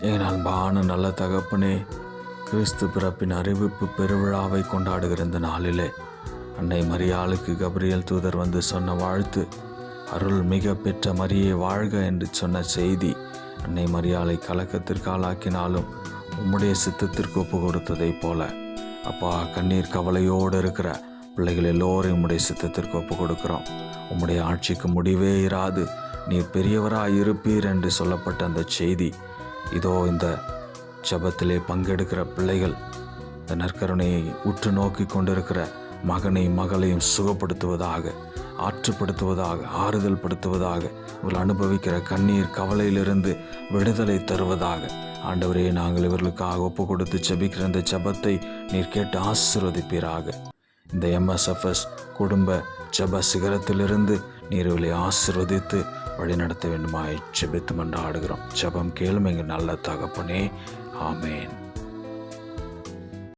என் அன்பான நல்ல தகப்பனே கிறிஸ்து பிறப்பின் அறிவிப்பு பெருவிழாவை கொண்டாடுகிற இந்த நாளிலே அன்னை மரியாளுக்கு கபிரியல் தூதர் வந்து சொன்ன வாழ்த்து அருள் மிக பெற்ற மரியை வாழ்க என்று சொன்ன செய்தி அன்னை மரியாளை கலக்கத்திற்கு ஆளாக்கினாலும் உம்முடைய சித்தத்திற்கு ஒப்பு கொடுத்ததைப் போல. அப்பா கண்ணீர் கவலையோடு இருக்கிற பிள்ளைகள் எல்லோரும் உம்முடைய சித்தத்திற்கு ஒப்பு கொடுக்கிறோம். உம்முடைய ஆட்சிக்கு முடிவே இராது நீர் பெரியவராக இருப்பீர் என்று சொல்லப்பட்ட அந்த செய்தி இதோ இந்த ஜபத்திலே பங்கெடுக்கிற பிள்ளைகள் இந்த நற்கருணையை உற்று நோக்கி கொண்டிருக்கிற மகனையும் மகளையும் சுகப்படுத்துவதாக ஆற்றுப்படுத்துவதாக ஆறுதல் படுத்துவதாக இவர்கள் அனுபவிக்கிற கண்ணீர் கவலையிலிருந்து விடுதலை தருவதாக. ஆண்டவரே நாங்கள் இவர்களுக்காக ஒப்பு கொடுத்து செபிக்கிற இந்த ஜபத்தை நீர் கேட்டு ஆசீர்வதிப்பீராக. இந்த எம்எஸ்எஃப்எஸ் குடும்ப ஜெப சிகரத்திலிருந்து நீர்வழி ஆசிர்வதித்து வழி நடத்த வேண்டுமாய் ஜெபித்து மன்றாடுகிறோம். ஜெபம் கேளும் எங்கள் நல்ல தகப்பனே. ஆமேன்.